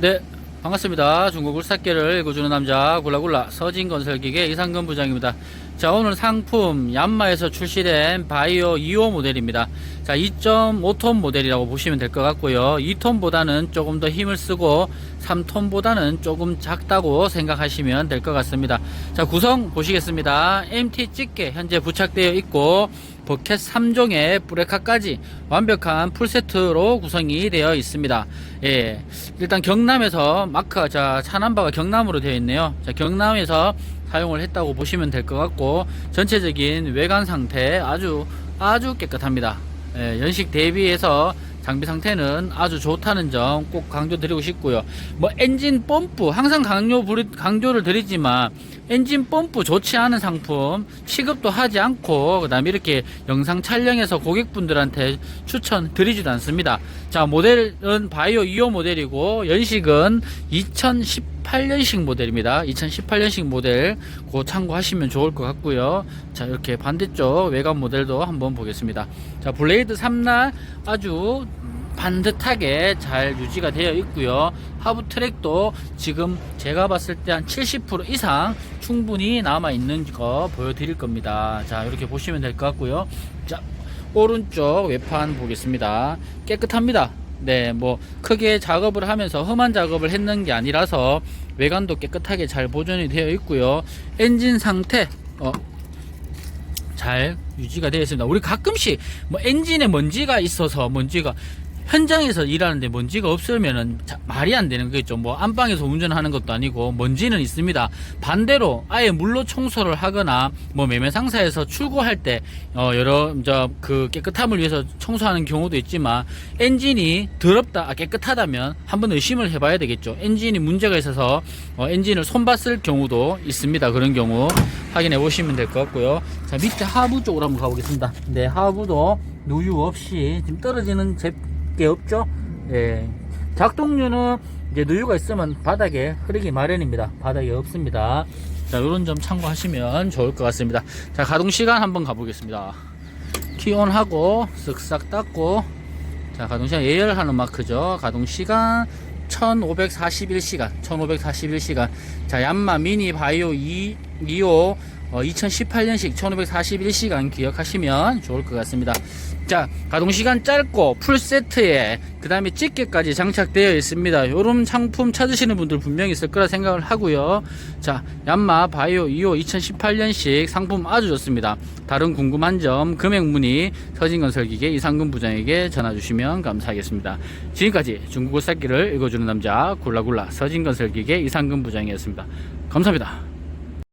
네, 반갑습니다. 중국 울사계를 읽어주는 남자 굴라굴라 서진건설기계 이상근 부장입니다. 자, 오늘 상품 얀마에서 출시된 바이오 2호 모델입니다. 자, 2.5톤 모델이라고 보시면 될 것 같고요. 2톤 보다는 조금 더 힘을 쓰고 3톤 보다는 조금 작다고 생각하시면 될 것 같습니다. 자, 구성 보시겠습니다. MT 찍게 현재 부착되어 있고 버켓 3종에 브레카까지 완벽한 풀세트로 구성이 되어 있습니다. 예. 일단 경남에서 마크가 자, 차남바가 경남으로 되어 있네요. 자, 경남에서 사용을 했다고 보시면 될 것 같고 전체적인 외관 상태 아주 아주 깨끗합니다. 예, 연식 대비해서 장비 상태는 아주 좋다는 점 꼭 강조드리고 싶고요. 뭐 엔진 펌프 항상 강조 강조를 드리지만 엔진 펌프 좋지 않은 상품 취급도 하지 않고 그다음에 이렇게 영상 촬영해서 고객분들한테 추천 드리지도 않습니다. 자 모델은 바이오 2호 모델이고 연식은 2018년식 모델입니다. 2018년식 모델 고 참고하시면 좋을 것 같고요. 자 이렇게 반대쪽 외관 모델도 한번 보겠습니다. 자 블레이드 3날 아주 반듯하게 잘 유지가 되어 있고요. 하부 트랙도 지금 제가 봤을 때 한 70% 이상 충분히 남아 있는 거 보여드릴 겁니다. 자 이렇게 보시면 될 것 같고요. 자 오른쪽 외판 보겠습니다. 깨끗합니다. 네, 뭐 크게 작업을 하면서 험한 작업을 했는 게 아니라서 외관도 깨끗하게 잘 보존이 되어 있고요. 엔진 상태 어, 잘 유지가 되어 있습니다. 우리 가끔씩 뭐 엔진에 먼지가 있어서 먼지가 현장에서 일하는데 먼지가 없으면은 자- 말이 안 되는 거겠죠. 뭐 안방에서 운전하는 것도 아니고 먼지는 있습니다. 반대로 아예 물로 청소를 하거나 뭐 매매 상사에서 출고할 때 어, 여러 저그 깨끗함을 위해서 청소하는 경우도 있지만 엔진이 더럽다 아, 깨끗하다면 한번 의심을 해봐야 되겠죠. 엔진이 문제가 있어서 어, 엔진을 손봤을 경우도 있습니다. 그런 경우 확인해 보시면 될 것 같고요. 자 밑에 하부 쪽으로 한번 가보겠습니다. 네 하부도 누유 없이 지금 떨어지는 제 게 없죠. 예. 작동류는 이제 누유가 있으면 바닥에 흐르기 마련입니다. 바닥에 없습니다. 자, 이런 점 참고하시면 좋을 것 같습니다. 자, 가동 시간 한번 가보겠습니다. 키온하고 쓱싹 닦고 자, 가동 시간 예열하는 마크죠. 가동 시간 1541시간, 1541시간. 자, 얀마 미니 바이오 2, 2호 어, 2018년식 1541시간 기억하시면 좋을 것 같습니다. 자, 가동 시간 짧고 풀 세트에 그 다음에 집게까지 장착되어 있습니다. 요런 상품 찾으시는 분들 분명히 있을 거라 생각을 하고요. 자, 얀마 바이오 2호 2018년식 상품 아주 좋습니다. 다른 궁금한 점 금액 문의 서진건설기계 이상근 부장에게 전화 주시면 감사하겠습니다. 지금까지 중국어 쌓기를 읽어주는 남자 굴라굴라 서진건설기계 이상근 부장이었습니다. 감사합니다.